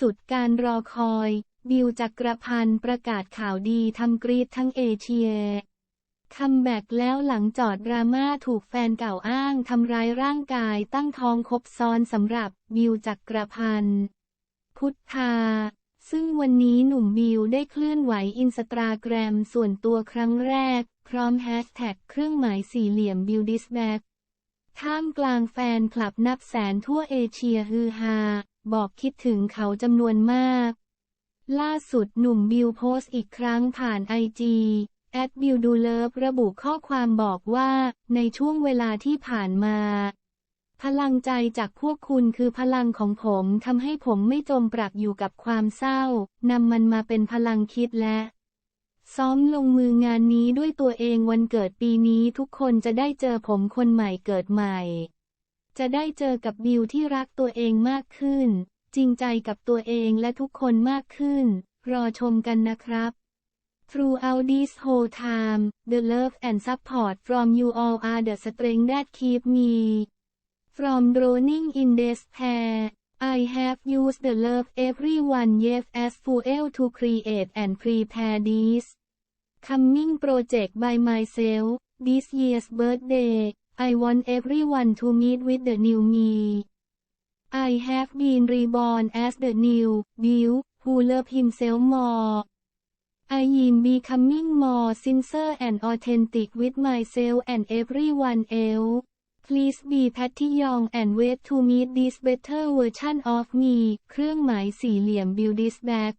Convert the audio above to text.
สุดการรอคอย บิวจักรพันธ์ประกาศข่าวดีทำกรีดทั้งเอเชีย คัมแบ็กแล้วหลังจอดดราม่าถูกแฟนเก่าอ้างทำร้ายร่างกายตั้งท้องคบซ้อนสำหรับบิวจักรพันธ์พุทธาซึ่งวันนี้หนุ่มบิวได้เคลื่อนไหวอินสตาแกรมส่วนตัวครั้งแรก พร้อมแฮชแท็กเครื่องหมายสี่เหลี่ยมบิวดิสแบ็ก ท่ามกลางแฟนคลับนับแสนทั่วเอเชียฮือฮา บอกคิดถึงเขาจำนวนมาก ล่าสุดหนุ่มบิวโพสต์อีกครั้งผ่านไอจีแอดบิวดูเลิฟระบุข้อความบอกว่าในช่วงเวลาที่ผ่านมา พลังใจจากพวกคุณคือพลังของผมทำให้ผมไม่จมปลักอยู่กับความเศร้านำมันมาเป็นพลังคิดและ ซ้อมลงมืองานนี้ด้วยตัวเองวันเกิดปีนี้ทุกคนจะได้เจอผมคนใหม่เกิดใหม่ จะได้เจอกับบิวที่รักตัวเองมากขึ้น จริงใจกับตัวเองและทุกคนมากขึ้น รอชมกันนะครับ Throughout this whole time, the love and support from you all are the strength that keep me from drowning in despair. I have used the love everyone gave as fuel to create and prepare this coming project by myself. This year's birthday, I want everyone to meet with the new me. I have been reborn as the new Bill who love himself more. I am becoming more sincere and authentic with myself and everyone else. Please be Patty Young and wait to meet this better version of me เครื่องหมายสี่เหลี่ยม Build this back